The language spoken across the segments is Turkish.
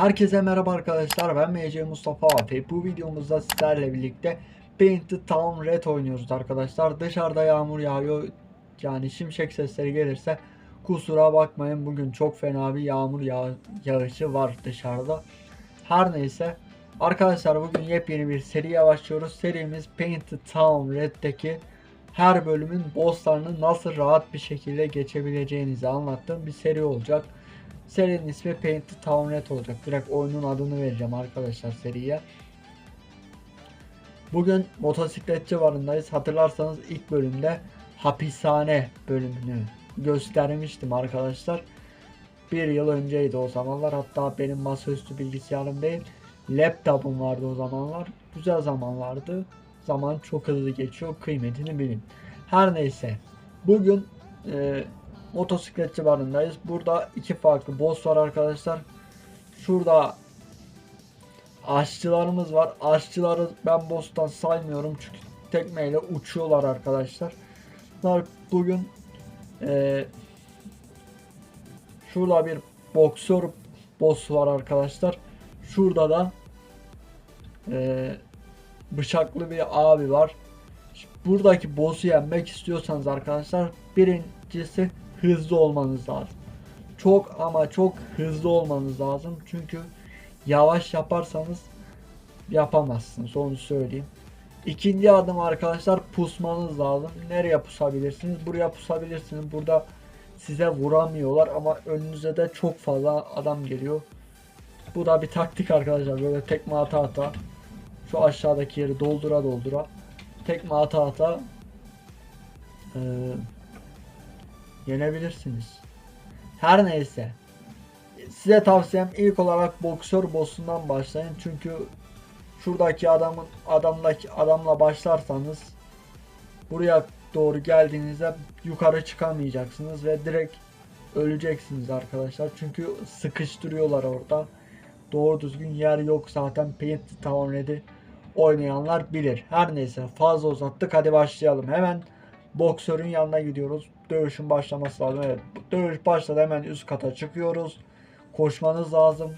Herkese merhaba arkadaşlar ben MC Mustafa ve bu videomuzda sizlerle birlikte Painted Town Red oynuyoruz arkadaşlar. Dışarıda yağmur yağıyor yani şimşek sesleri gelirse kusura bakmayın bugün çok fena bir yağmur yağ yağışı var dışarıda. Her neyse arkadaşlar bugün yepyeni bir seriye başlıyoruz. Serimiz Painted Town Red'deki her bölümün bosslarını nasıl rahat bir şekilde geçebileceğinizi anlattığım bir seri olacak. Serinin ismi Painted Town Red olacak. Direkt oyunun adını vereceğim arkadaşlar seriye. Bugün motosikletçi varındayız. Hatırlarsanız ilk bölümde hapishane bölümünü göstermiştim arkadaşlar. Bir yıl önceydi o zamanlar. Hatta benim masaüstü bilgisayarım değil. Laptopum vardı o zamanlar. Güzel zamanlardı. Zaman çok hızlı geçiyor. Kıymetini bilin. Her neyse. Bugün e, motosikletçi barındayız. Burada iki farklı boss var arkadaşlar. Şurada aşçılarımız var. Aşçıları ben boss'tan saymıyorum çünkü tekmeyle uçuyorlar arkadaşlar. Bugün e, şurada bir boksör boss var arkadaşlar. Şurada da e, bıçaklı bir abi var. Buradaki boss'u yenmek istiyorsanız arkadaşlar birincisi hızlı olmanız lazım. Çok ama çok hızlı olmanız lazım. Çünkü yavaş yaparsanız yapamazsınız. Onu söyleyeyim. İkinci adım arkadaşlar pusmanız lazım. Nereye pusabilirsiniz? Buraya pusabilirsiniz. Burada size vuramıyorlar ama önünüze de çok fazla adam geliyor. Bu da bir taktik arkadaşlar. Böyle tekme ata ata şu aşağıdaki yeri doldura doldura tekme ata ata eee yenebilirsiniz. Her neyse. Size tavsiyem ilk olarak boksör boss'undan başlayın. Çünkü şuradaki adamın adamdaki adamla başlarsanız buraya doğru geldiğinizde yukarı çıkamayacaksınız ve direkt öleceksiniz arkadaşlar. Çünkü sıkıştırıyorlar orada. Doğru düzgün yer yok zaten Painted Town oynayanlar bilir. Her neyse fazla uzattık hadi başlayalım. Hemen boksörün yanına gidiyoruz. Dövüşün başlaması lazım. Evet. Dövüş başladı. Hemen üst kata çıkıyoruz. Koşmanız lazım.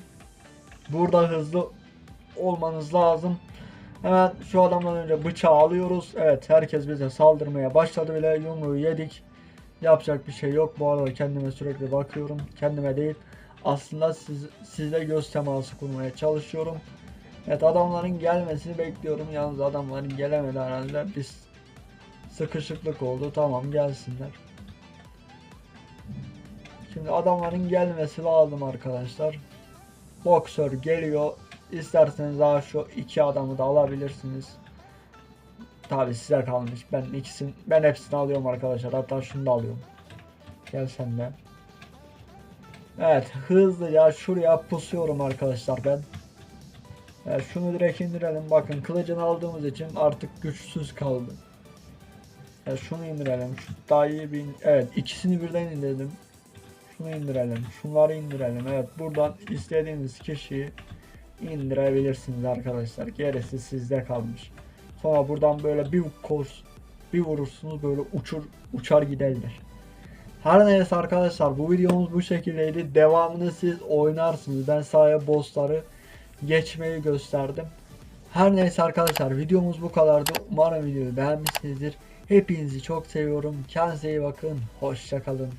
Burada hızlı olmanız lazım. Hemen şu adamdan önce bıçağı alıyoruz. Evet herkes bize saldırmaya başladı bile. Yumruğu yedik. Yapacak bir şey yok. Bu arada kendime sürekli bakıyorum. Kendime değil. Aslında siz, sizle göz teması kurmaya çalışıyorum. Evet adamların gelmesini bekliyorum. Yalnız adamların gelemedi herhalde. Biz sıkışıklık oldu. Tamam gelsinler. Şimdi adamların gelmesi lazım arkadaşlar. Boksör geliyor. İsterseniz daha şu iki adamı da alabilirsiniz. Tabi size kalmış. Ben ikisini ben hepsini alıyorum arkadaşlar. Hatta şunu da alıyorum. Gel sen de. Evet hızlıca şuraya pusuyorum arkadaşlar ben. Evet, şunu direkt indirelim. Bakın kılıcını aldığımız için artık güçsüz kaldı. Evet, şunu indirelim. Şu daha iyi bir... Evet ikisini birden indirdim. Şunu indirelim. Şunları indirelim. Evet buradan istediğiniz kişiyi indirebilirsiniz arkadaşlar. Gerisi sizde kalmış. Sonra buradan böyle bir kors bir vurursunuz böyle uçur uçar giderler. Her neyse arkadaşlar bu videomuz bu şekildeydi. Devamını siz oynarsınız. Ben sahaya bossları geçmeyi gösterdim. Her neyse arkadaşlar videomuz bu kadardı. Umarım videoyu beğenmişsinizdir. Hepinizi çok seviyorum. Kendinize iyi bakın. Hoşçakalın.